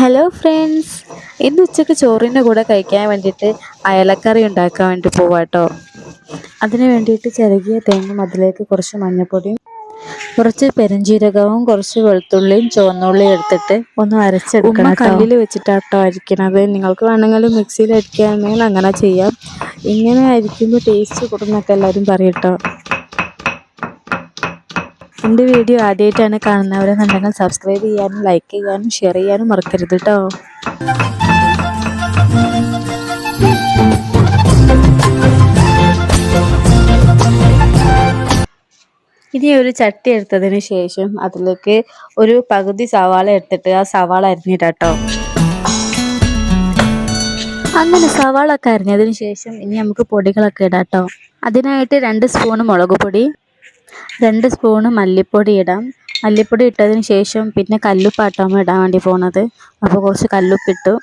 Hello friends ഇന്ന് ഉച്ചയ്ക്ക് ചോറിന്റെ കൂടെ കഴിക്കാൻ വേണ്ടിയിട്ട് അയലക്കറി ഉണ്ടാക്കാൻ വേണ്ടി പോവാം കേട്ടോ അതിന് വേണ്ടിയിട്ട് ചിരകിയ തേങ്ങ അതിലേക്ക് കുറച്ച് മഞ്ഞപ്പൊടിയും കുറച്ച് പെരുംജീരകവും കുറച്ച് വെളുത്തുള്ളിയും ചുവന്നുള്ളിയും എടുത്തിട്ട് ഒന്ന് അരച്ചെടുക്കണം കല്ലിൽ വെച്ചിട്ടാട്ടോ അരിക്കണത്. നിങ്ങൾക്ക് വേണമെങ്കിൽ മിക്സിയിൽ അരിക്കുകയാണെങ്കിൽ അങ്ങനെ ചെയ്യാം. ഇങ്ങനെ അരിക്കുമ്പോൾ ടേസ്റ്റ് കൂടുന്നൊക്കെ എല്ലാവരും പറയട്ടോ എന്റെ വീഡിയോ ആദ്യമായിട്ടാണ് കാണുന്നവരെന്നുണ്ടെങ്കിൽ സബ്സ്ക്രൈബ് ചെയ്യാനും ലൈക്ക് ചെയ്യാനും ഷെയർ ചെയ്യാനും മറക്കരുത് കേട്ടോ ഇനി ഒരു ചട്ടി എടുത്തതിന് ശേഷം അതിലേക്ക് ഒരു പകുതി സവാള എടുത്തിട്ട് ആ സവാള അരിഞ്ഞിട്ടോ അങ്ങനെ സവാള ഒക്കെ അരിഞ്ഞതിന് ശേഷം ഇനി നമുക്ക് പൊടികളൊക്കെ ഇടാട്ടോ. അതിനായിട്ട് രണ്ട് സ്പൂൺ മുളക് പൊടി രണ്ട് സ്പൂണ് മല്ലിപ്പൊടി ഇടാം. മല്ലിപ്പൊടി ഇട്ടതിന് ശേഷം പിന്നെ കല്ലുപ്പാട്ടാണ് ഇടാൻ വേണ്ടി പോണത്. അപ്പോൾ കുറച്ച് കല്ലുപ്പിട്ടു.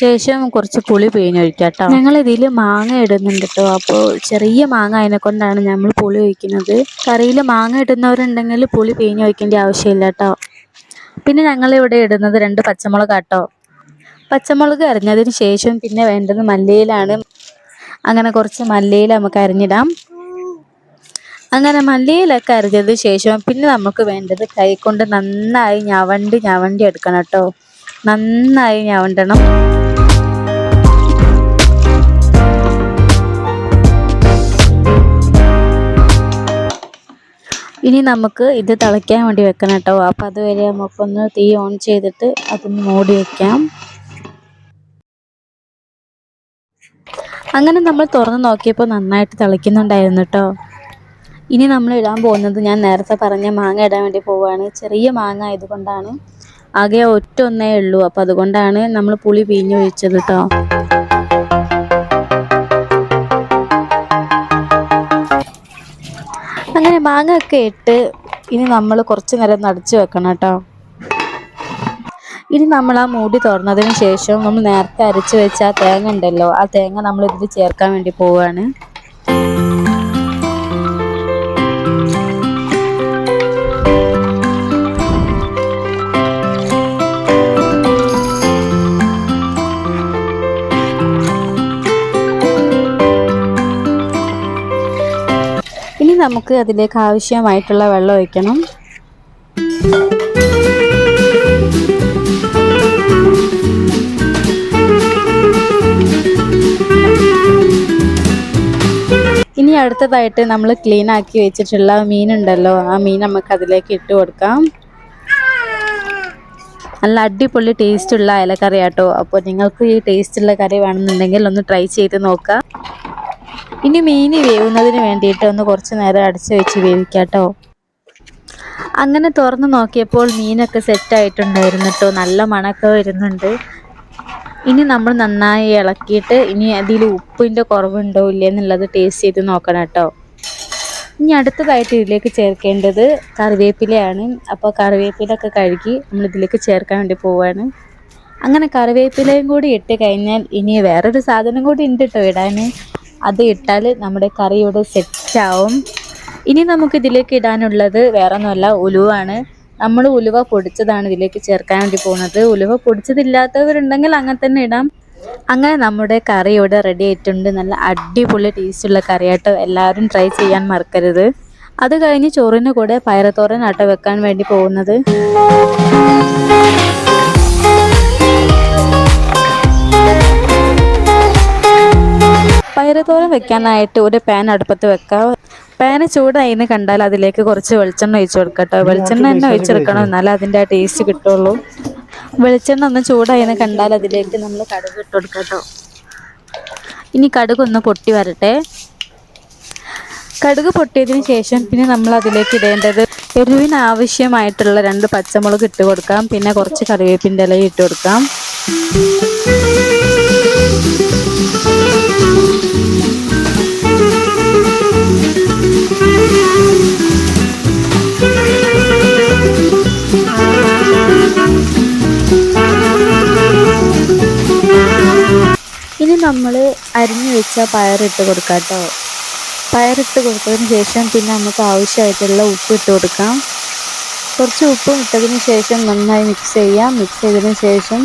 ശേഷം കുറച്ച് പുളി പിഴിഞ്ഞൊഴിക്കാം കേട്ടോ ഞങ്ങൾ ഇതിൽ മാങ്ങ ഇടുന്നുണ്ട് കേട്ടോ. അപ്പോൾ ചെറിയ മാങ്ങ അതിനെ കൊണ്ടാണ് നമ്മൾ പുളി ഒഴിക്കുന്നത്. കറിയിൽ മാങ്ങ ഇടുന്നവരുണ്ടെങ്കിൽ പുളി പിഴിഞ്ഞൊഴിക്കേണ്ട ആവശ്യമില്ല കേട്ടോ. പിന്നെ ഞങ്ങൾ ഇവിടെ ഇടുന്നത് രണ്ട് പച്ചമുളക് കേട്ടോ. പച്ചമുളക് അരിഞ്ഞതിന് ശേഷം പിന്നെ വേണ്ടത് മല്ലിയിലാണ്. അങ്ങനെ കുറച്ച് മല്ലിയിൽ നമുക്ക് അരിഞ്ഞിടാം. അങ്ങനെ മല്ലിയിലൊക്കെ അരിഞ്ഞതിന് ശേഷം പിന്നെ നമുക്ക് വേണ്ടത് കൈ കൊണ്ട് നന്നായി ഞവണ്ടി ഞവണ്ടി എടുക്കണം കേട്ടോ. നന്നായി ഞവണ്ടണം. ഇനി നമുക്ക് ഇത് തിളയ്ക്കാൻ വേണ്ടി വെക്കണം കേട്ടോ. അപ്പോൾ അതുവരെ നമുക്കൊന്ന് തീ ഓൺ ചെയ്തിട്ട് അതൊന്ന് മൂടി വയ്ക്കാം അങ്ങനെ നമ്മൾ തുറന്ന് നോക്കിയപ്പോൾ നന്നായിട്ട് തിളയ്ക്കുന്നുണ്ടായിരുന്നു കേട്ടോ. ഇനി നമ്മൾ ഇടാൻ പോകുന്നത് ഞാൻ നേരത്തെ പറഞ്ഞ മാങ്ങ ഇടാൻ വേണ്ടി പോവുകയാണ്. ചെറിയ മാങ്ങ ആയതുകൊണ്ടാണ്. ആകെ ഒറ്റ ഒന്നേ ഉള്ളൂ. അപ്പം അതുകൊണ്ടാണ് നമ്മൾ പുളി പിഴിഞ്ഞൊഴിച്ചത് കേട്ടോ അങ്ങനെ മാങ്ങ ഒക്കെ ഇട്ട് ഇനി നമ്മൾ കുറച്ച് നേരം നടച്ചു വെക്കണം കേട്ടോ ഇനി നമ്മൾ ആ മൂടി തുറന്നതിന് ശേഷം നമ്മൾ നേരത്തെ അരച്ച് വെച്ച ആ തേങ്ങ ഉണ്ടല്ലോ ആ തേങ്ങ നമ്മൾ ഇതിൽ ചേർക്കാൻ വേണ്ടി പോവുകയാണ്. നമുക്ക് അതിലേക്ക് ആവശ്യമായിട്ടുള്ള വെള്ളം ഒഴിക്കണം. ഇനി അടുത്തതായിട്ട് നമ്മൾ ക്ലീൻ ആക്കി വെച്ചിട്ടുള്ള മീനുണ്ടല്ലോ ആ മീൻ നമുക്ക് അതിലേക്ക് ഇട്ട് കൊടുക്കാം. നല്ല അടിപൊളി ടേസ്റ്റ് ഉള്ള അയലക്കറി ആട്ടോ അപ്പോൾ നിങ്ങൾക്ക് ഈ ടേസ്റ്റ് ഉള്ള കറി വേണമെന്നുണ്ടെങ്കിൽ ഒന്ന് ട്രൈ ചെയ്ത് നോക്കാം ഇനി മീൻ വേവുന്നതിന് വേണ്ടിയിട്ട് ഒന്ന് കുറച്ച് നേരം അടച്ചു വെച്ച് വേവിക്കാട്ടോ. അങ്ങനെ തുറന്നു നോക്കിയപ്പോൾ മീനൊക്കെ സെറ്റായിട്ടുണ്ടായിരുന്നു കേട്ടോ നല്ല മണമൊക്കെ വരുന്നുണ്ട്. ഇനി നമ്മൾ നന്നായി ഇളക്കിയിട്ട് ഇനി അതിൽ ഉപ്പിന്റെ കുറവുണ്ടോ ഇല്ലേ എന്നുള്ളത് ടേസ്റ്റ് ചെയ്ത് നോക്കണം കേട്ടോ ഇനി അടുത്തതായിട്ട് ഇതിലേക്ക് ചേർക്കേണ്ടത് കറിവേപ്പിലയാണ്. അപ്പോൾ കറിവേപ്പിലൊക്കെ കഴുകി നമ്മൾ ഇതിലേക്ക് ചേർക്കാൻ വേണ്ടി പോവാണ്. അങ്ങനെ കറിവേപ്പിലയും കൂടി ഇട്ട് കഴിഞ്ഞാൽ ഇനി വേറൊരു സാധനം കൂടി ഉണ്ട് കേട്ടോ ഇടാൻ. അത് ഇട്ടാൽ നമ്മുടെ കറി സെറ്റാവും ഇനി നമുക്ക് ഇതിലേക്ക് ഇടാനുള്ളത് വേറെ ഒന്നുമല്ല ഉലുവാണ്. നമ്മൾ ഉലുവ പൊടിച്ചതാണ് ഇതിലേക്ക് ചേർക്കാൻ വേണ്ടി പോകുന്നത്. ഉലുവ പൊടിച്ചതില്ലാത്തവരുണ്ടെങ്കിൽ അങ്ങനെ തന്നെ ഇടാം. അങ്ങനെ നമ്മുടെ കറി ഇവിടെ റെഡി ആയിട്ടുണ്ട്. നല്ല അടിപൊളി ടേസ്റ്റുള്ള കറിയായിട്ടോ എല്ലാവരും ട്രൈ ചെയ്യാൻ മറക്കരുത്. അത് കഴിഞ്ഞ് ചോറിന് കൂടെ പയറത്തോരൻ ആട്ട വെക്കാൻ വേണ്ടി പോകുന്നത്. പയറുതോരൻ വെക്കാനായിട്ട് ഒരു പാൻ അടുപ്പത്ത് വെക്കാം. പാന് ചൂടായിന്ന് കണ്ടാൽ അതിലേക്ക് കുറച്ച് വെളിച്ചെണ്ണ ഒഴിച്ചു കൊടുക്കട്ടോ. വെളിച്ചെണ്ണ തന്നെ ഒഴിച്ചെടുക്കണം എന്നാലേ അതിന്റെ ആ ടേസ്റ്റ് കിട്ടുള്ളൂ. വെളിച്ചെണ്ണ ഒന്ന് ചൂടായിന്ന് കണ്ടാൽ അതിലേക്ക് നമ്മൾ കടുക് ഇട്ട് കൊടുക്കട്ടോ. ഇനി കടുക് ഒന്ന് പൊട്ടി വരട്ടെ. കടുക് പൊട്ടിയതിന് ശേഷം പിന്നെ നമ്മൾ അതിലേക്ക് ഇടേണ്ടത് എരിവിന് ആവശ്യമായിട്ടുള്ള രണ്ട് പച്ചമുളക് ഇട്ട് കൊടുക്കാം. പിന്നെ കുറച്ച് കറിവേപ്പിന്റെ ഇല ഇട്ട് കൊടുക്കാം. നമ്മൾ അരിഞ്ഞു വെച്ച പയറിട്ട് കൊടുക്കാം കേട്ടോ പയറിട്ട് കൊടുത്തതിന് ശേഷം പിന്നെ നമുക്ക് ആവശ്യമായിട്ടുള്ള ഉപ്പ് ഇട്ട് കൊടുക്കാം. കുറച്ച് ഉപ്പും ഇട്ടതിന് ശേഷം നന്നായി മിക്സ് ചെയ്യാം. മിക്സ് ചെയ്തതിന് ശേഷം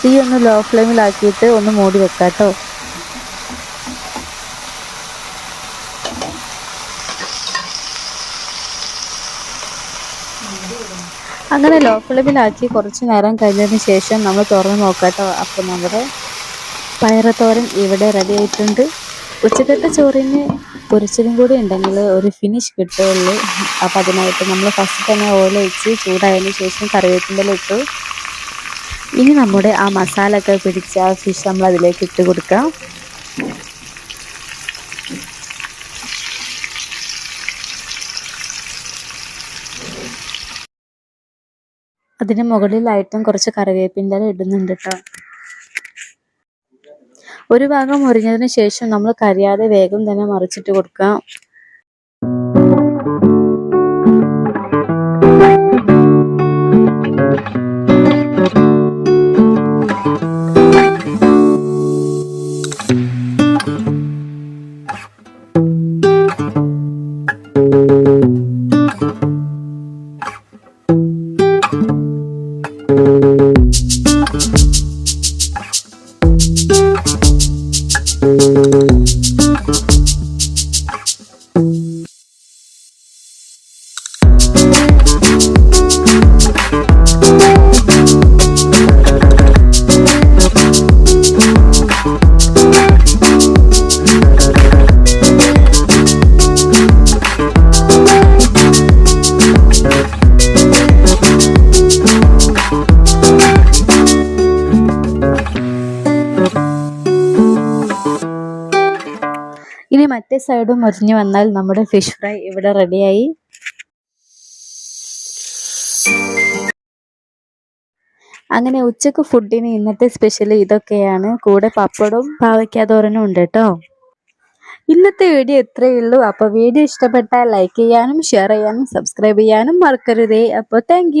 തീ ഒന്ന് ലോ ഫ്ലെയിമിലാക്കിയിട്ട് ഒന്ന് മൂടി വെക്കാം കേട്ടോ അങ്ങനെ ലോ ഫ്ലെയിമിലാക്കി കുറച്ച് നേരം കഴിഞ്ഞതിന് ശേഷം നമ്മൾ തുറന്ന് നോക്കാം കേട്ടോ അപ്പോൾ നമ്മുടെ പയറത്തോരൻ ഇവിടെ റെഡി ആയിട്ടുണ്ട്. ഉച്ചക്കത്തെ ചോറിന് പൊരിച്ചതും കൂടി ഉണ്ടെങ്കിൽ ഒരു ഫിനിഷ് കിട്ടുകയുള്ളൂ അപ്പോൾ അതിനായിട്ട് നമ്മൾ ഫസ്റ്റ് തന്നെ ഓയിൽ ഒഴിച്ച് ചൂടായതിന് ശേഷം കറിവേപ്പിന്റെ ഇട്ടു. ഇനി നമ്മുടെ ആ മസാല ഒക്കെ പിടിച്ച ആ ഫിഷ് നമ്മൾ അതിലേക്ക് ഇട്ട് കൊടുക്കാം. അതിന് മുകളിലായിട്ടും കുറച്ച് കറിവേപ്പിന്റെ ഇടുന്നുണ്ട് കേട്ടോ ഒരു ഭാഗം മുരിഞ്ഞതിന് ശേഷം നമ്മൾ കരിയാതെ വേഗം തന്നെ മറിച്ചിട്ട് കൊടുക്കാം ഇനി മറ്റേ സൈഡും മുരിഞ്ഞു വന്നാൽ നമ്മുടെ ഫിഷ് ഫ്രൈ ഇവിടെ റെഡിയായി അങ്ങനെ ഉച്ചയ്ക്ക് ഫുഡിന് ഇന്നത്തെ സ്പെഷ്യൽ ഇതൊക്കെയാണ്. കൂടെ പപ്പടവും പാവയ്ക്കാതോരനും ഉണ്ട് കേട്ടോ. ഇന്നത്തെ വീഡിയോ ഇത്രയേ ഉള്ളൂ. അപ്പോൾ വീഡിയോ ഇഷ്ടപ്പെട്ടാൽ ലൈക്ക് ചെയ്യാനും ഷെയർ ചെയ്യാനും സബ്സ്ക്രൈബ് ചെയ്യാനും മറക്കരുതേ. അപ്പോൾ താങ്ക്